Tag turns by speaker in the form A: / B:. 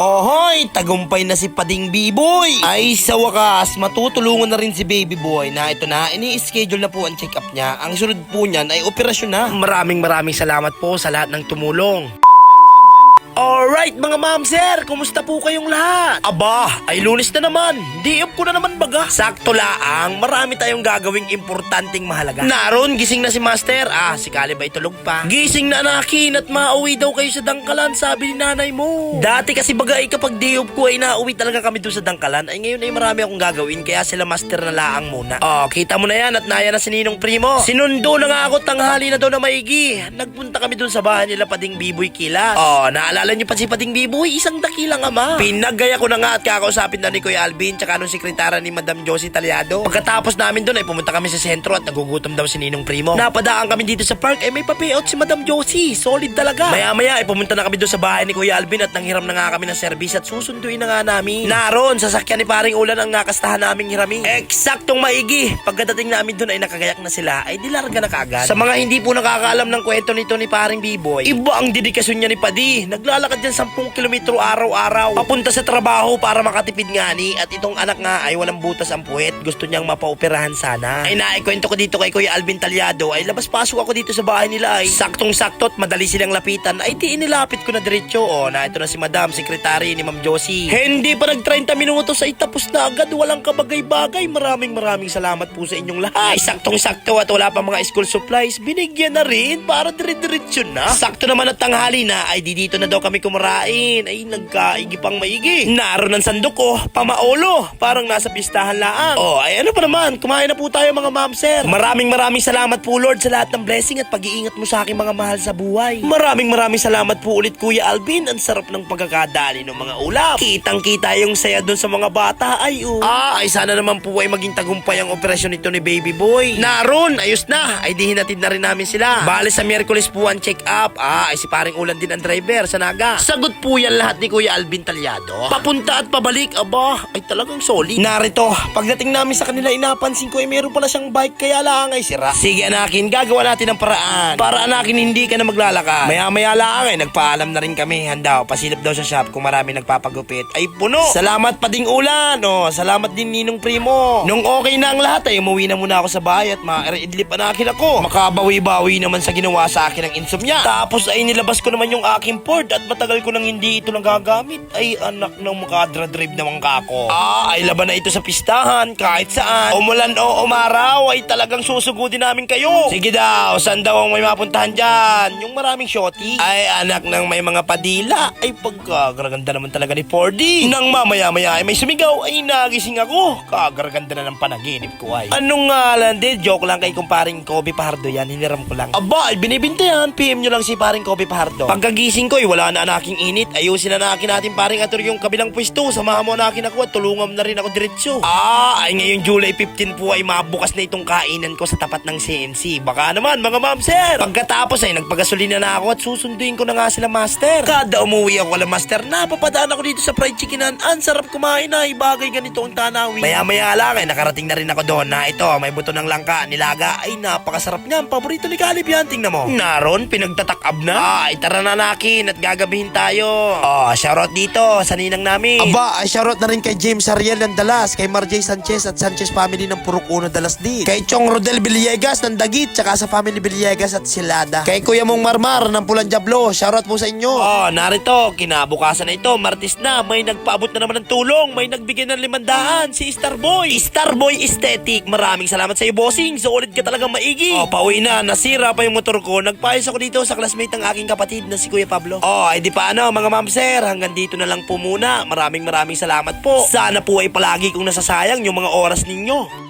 A: Ohoy, tagumpay na si Pading B-Boy. Ay, sa wakas, matutulungan na rin si Baby Boy na ito na, ini-schedule na po ang check-up niya. Ang sunod po niyan ay operasyon na. Maraming maraming salamat po sa lahat ng tumulong. Alright mga ma'am sir, kumusta po kayong lahat? Aba, ay lunes na naman. Up ko na naman baga. Sakto laang, marami tayong gagawing importanteng mahalaga. Naroon, gising na si master. Ah, si Kali ba itulog pa? Gising na anakin at mauwi daw kayo sa dangkalan, sabi ni nanay mo. Dati kasi baga ay kapag up ko ay nauwi talaga kami doon sa dangkalan. Ay ngayon ay marami akong gagawin, kaya sila master na laang muna. Oh, kita mo na yan at naya na si Ninong Primo. Sinundo na nga ako tanghali na daw na maigi. Nagpunta kami doon sa bahay nila Pading Biboy Kilas. Oh, naalala niyo pa si Pading Biboy, isang dakilang ama. Pinagaya ko na nga at kakausapin na ni Kuya Alvin tsaka nung sekretara ni Madam Josie Taliado. Pagkatapos namin doon ay pumunta kami sa sentro at nagugutom daw si Ninong Primo. Napadaan kami dito sa park ay may papayout si Madam Josie. Solid talaga. Maya maya ay pumunta na kami doon sa bahay ni Kuya Alvin at nanghiram na nga kami ng service at susunduin na nga namin. Naroon, sasakyan ni paring ulan ang nakastahan naming hirami. Eksaktong maigi. Pagkadating namin doon ay nakagayak na sila ay dilarga na kaagad. Sa mga hindi po nakakaalam ng kwento nito ni paring B-Boy, iba ang dedikasyon niya ni Padi. Naglalakad yan 10 kilometro araw-araw. Papunta sa trabaho para makatipid nga ni at itong anak nga ay walang butas ang puwet. Gusto niyang mapaoperahan sana. Ay naikwento ko dito kay Kuya Alvin Talyado ay labas-pasok ako dito sa bahay nila ay saktong-sakto at madali silang lapitan ay di inilapit ko na diretso. O na ito na si Madam, sekretary ni Ma'am Josie. Hindi pa nag 30 minutos ay tapos na agad. Walang kabagay-bagay. Maraming maraming salamat po sa inyong lahat. Ay saktong-sakto at wala pa mga school supplies. Binigyan na rin para dire-diretso na. Sakto naman at tanghali na ay di dito na daw kami kumarain. Ay nagkaigi pang maigi. Naroon ang sandok ko, pamaolo. Parang nasa pistahan laang. Oh, ay ano pa naman, kumain na po tayo mga ma'am sir. Maraming maraming salamat po Lord sa lahat ng blessing at pag-iingat mo sa aking mga mahal sa buhay. Maraming maraming salamat po ulit Kuya Alvin. Ang sarap ng pagkakadali ng mga ulam. Kitang kita yung saya doon sa mga bata. Ay oh. Ah, ay sana naman po ay maging tagumpay ang operasyon nito ni Baby Boy. Naroon, ayos na. Ay di na rin namin sila. Bale sa Miyerkules po ang check up. Ah, ay si paring ulan din ang driver sa Naga. Sagot po yan lahat ni Kuya Alvin Talyado. Papunta at pabalik, aba, ay talagang solid. Narito, pagdating namin sa kanila, inapansin ko ay meron pala siyang bike kaya lang ay sira. Sige anakin, gagawa natin ng paraan. Para anakin hindi ka na maglalakad. Maya-maya lang ay nagpaalam na rin kami. Handa, pasilip daw sa shop kung marami nagpapagupit. Ay puno. Salamat pa ding ulan. Oh, salamat din Ninong Primo. Nung okay na ang lahat ay umuwi na muna ako sa bahay at ma-idlip anakin ako. Makabawi-bawi naman sa ginawa sa akin ng insomnia. Tapos ay nilabas ko naman yung aking Ford at matagal ko nang hindi ito nagagamit. Ay anak ng makadra-drive naman kako. Ah, ay laban na ito sa pistahan kahit saan. Umulan o umaraw ay talagang susugudin namin kayo. Sige daw, saan daw ang may mapuntahan dyan? Yung maraming shorty? Ay anak ng may mga padila. Ay pagkagaraganda naman talaga ni 4D. Nang mamaya-maya ay may sumigaw ay nagising ako. Kagaraganda na ng panaginip ko ay. Anong nga lang din? Joke lang kay kumparing Kobe Pahardo yan. Hiniram ko lang. Aba, ay binibinta yan. PM nyo lang si paring Kobe Pahardo. Pagkagising ko ay wala na anaking init. Ayusin na nakin natin paring ator yung kabilang pwesto. Samahan mo nakin ako at tulungan na rin ako diretso. Ah, ay ngayong July 15 po ay mabukas na itong kainan ko sa tapat ng CNC. Baka naman mga ma'am sir. Pagkatapos ay nagpagasolina na ako at susunduin ko na nga sila master. Kada umuwi ako kala master, napapadaan ako dito sa fried chickenan. Ang sarap kumain ay bagay ganito ang tanawin. Maya maya lang ay nakarating na rin ako doon na ito may buto ng langka nilaga ay napakasarap niyan. Paborito ni Caleb yan. Tingnan mo. Naroon pinagtatakab na. Ay tara na nakin at gagabihin tayo. Oh, shoutout dito sa ninang namin.
B: Aba, ay shoutout na rin kay James Ariel ng Dalas, kay Marjay Sanchez at Sanchez family ng Purok Uno Dalas din. Kay Chong Rodel Villegas ng Dagit, tsaka sa family Villegas at Silada. Kay Kuya Mong Marmar ng Pulan Diablo, shoutout po sa inyo.
A: Oh, narito, kinabukasan na ito, Martis na, may nagpaabot na naman ng tulong, may nagbigay ng limandaan, si Starboy. Starboy Aesthetic, maraming salamat sa iyo, bossing, solid ka talagang maigi. Oh, pauwi na, nasira pa yung motor ko, nagpayos ako dito sa classmate ng aking kapatid na si Kuya Pablo. Oh, ay di pa ano, mga ma'am sir, hanggang dito na lang po muna, maraming maraming salamat po. Sana po ay palagi kong nasasayang yung mga oras ninyo.